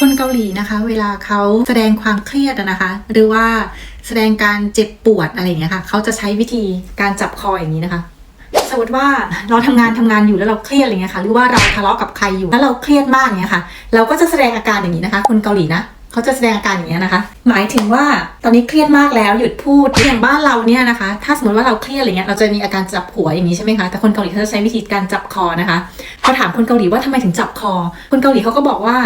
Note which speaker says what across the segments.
Speaker 1: คนเกาหลีนะคะ เวลาเขาแสดงความเครียดนะคะ หรือว่าแสดงการเจ็บปวดอะไรอย่างเงี้ยค่ะเขาจะใช้วิธีการจับคออย่างนี้นะคะสมมติว่าเราทำงานทำงานอยู่แล้วเราเครียดอะไรเงี้ยค่ะหรือว่าเราทะเลาะกับใครอยู่แล้วเราเครียดมากอย่างเงี้ยค่ะ เราก็จะแสดงอาการอย่างนี้นะคะ คนเกาหลีนะเขาจะแสดงอาการอย่างเงี้ยนะคะ หมายถึงว่า อนนี้เครียดมากแล้วหยุดพูดอย่างบ้านเราเนี่ยนะคะ ถ้าสมมติว่าเราเครียดอะไรเงี้ยเราจะมีอาการจับหัวอย่างนี้ใช่ไหมคะแต่คนเกาหลีเขาจะใช้วิธีการจับคอนะคะพอถามคนเกาหลีว่าทำไมถึงจับคอ คนเกาหลีเขาก็บอกว่า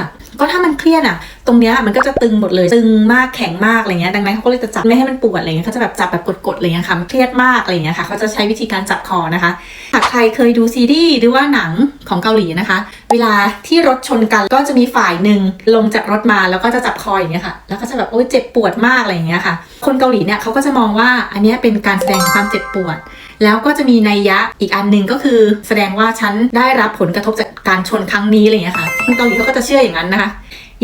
Speaker 1: ก็ถ้ามันเครียดอะ ตรงเนี้ยมันก็จะตึงหมดเลยตึงมากแข็งมากอะไรเงี้ยดังนั้นเขาก็เลยจะจับไม่ให้มันปวดอะไรเงี้ยเขาจะแบบจับแบบกดๆอะไรเงี้ยค่ะเครียดมากอะไรเงี้ยค่ะเขาจะใช้วิธีการจับคอนะคะหากใครเคยดูซีรีส์หรือว่าหนังของเกาหลีนะคะ เวลาที่รถชนกันก็จะมีฝ่ายหนึ่งลงจากรถมาแล้วก็จะจับคออย่างเงี้ยค่ะแล้วก็จะแบบโอ๊ยเจ็บปวดมากอะไรอย่างเงี้ยค่ะ คนเกาหลีเนี่ยเขาก็จะมองว่าอันนี้เป็นการแสดงความเจ็บปวด แล้วก็จะมีนัยยะอีกอันหนึ่งก็คือแสดงว่าฉันได้รับผลกระทบจากการชนครั้งนี้อะไรอย่างเงี้ยค่ะคนเกาหลีเขาก็จะเชื่ออย่างนั้นนะคะ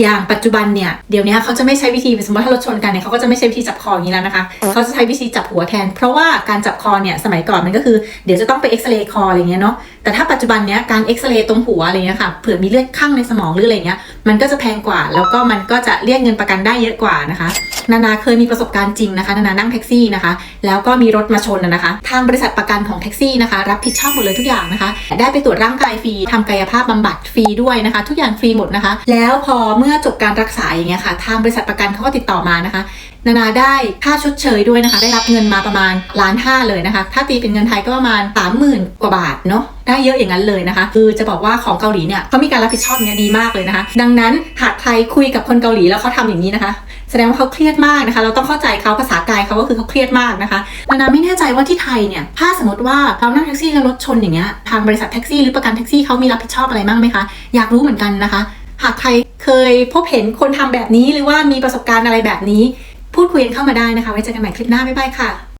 Speaker 1: อย่างปัจจุบันเนี่ยเดี๋ยวนี้เขาจะไม่ใช้วิธีสมมติถ้ารถชนกันเนี่ยเขาก็จะไม่ใช้วิธีจับคออย่างนี้แล้วนะคะเขาจะใช้วิธีจับหัวแทน เพราะว่าการจับคอเนี่ยสมัยก่อนมันก็คือเดี๋ยวจะต้องไปเอ็กซเรย์คออะไรเงี้ยเนาะแต่ถ้าปัจจุบันเนี้ยการเอ็กซเรย์ตรงหัวอะไรเงี้ยค่ะเผื่อมีเลือดข้างในสมองหรืออะไรเงี้ยมันก็จะแพงกว่า แล้วก็มันก็จะเรียกเงินประกันได้เยอะกว่านะคะ นานาเคยมีประสบการณ์จริงนะคะนานานั่งแท็กซี่นะคะ แล้วก็มีรถมาชนนะนะคะ ทางบริษัทประกันของแท็กซี่นะคะ รับผิดชอบหมดเลยทุกอย่างนะคะ ได้ไปตรวจร่างกายฟรีทำกายภาพบำบัดฟรีด้วยนะคะ ทุกอย่างฟรีหมดนะคะ แล้วพอเมื่อจบการรักษาอย่างเงี้ยค่ะ ทางบริษัทประกันเขาก็ติดต่อมานะคะ นานาได้ค่าชดเชยด้วยนะคะ ได้รับเงินมาประมาณล้านห้าเลยนะคะ ถ้าตีเป็นเงินไทยก็ประมาณสามหมื่นกว่าบาทเนาะได้เยอะอย่างนั้นเลยนะคะ คือจะบอกว่าของเกาหลีเนี่ยเขามีการรับผิดชอบเงี้ยดีมากเลยนะคะ ดังนั้นหากใครคุยกับคนเกาหลีแล้วเขาทำอย่างนี้นะคะ แสดงว่าเขาเครียดมากนะคะ เราต้องเข้าใจเขาภาษากายเขาก็คือเขาเครียดมากนะคะนานาไม่แน่ใจว่าที่ไทยเนี่ยถ้าสมมติว่าเรานั่งแท็กซี่แล้วรถชนอย่างเงี้ยทางบริษัทแท็กซี่หรือประกันแท็กซี่เขามีรับผิดชอบอะไรบ้างไหมคะอยากรู้เหมือนกันนะคะ หากใครเคยพบเห็นคนทำแบบนี้หรือว่ามีประสบการณ์อะไรแบบนี้ พูดคุยกันเข้ามาได้นะคะ ไว้เจอกันใหม่คลิปหน้า บ๊ายบายค่ะ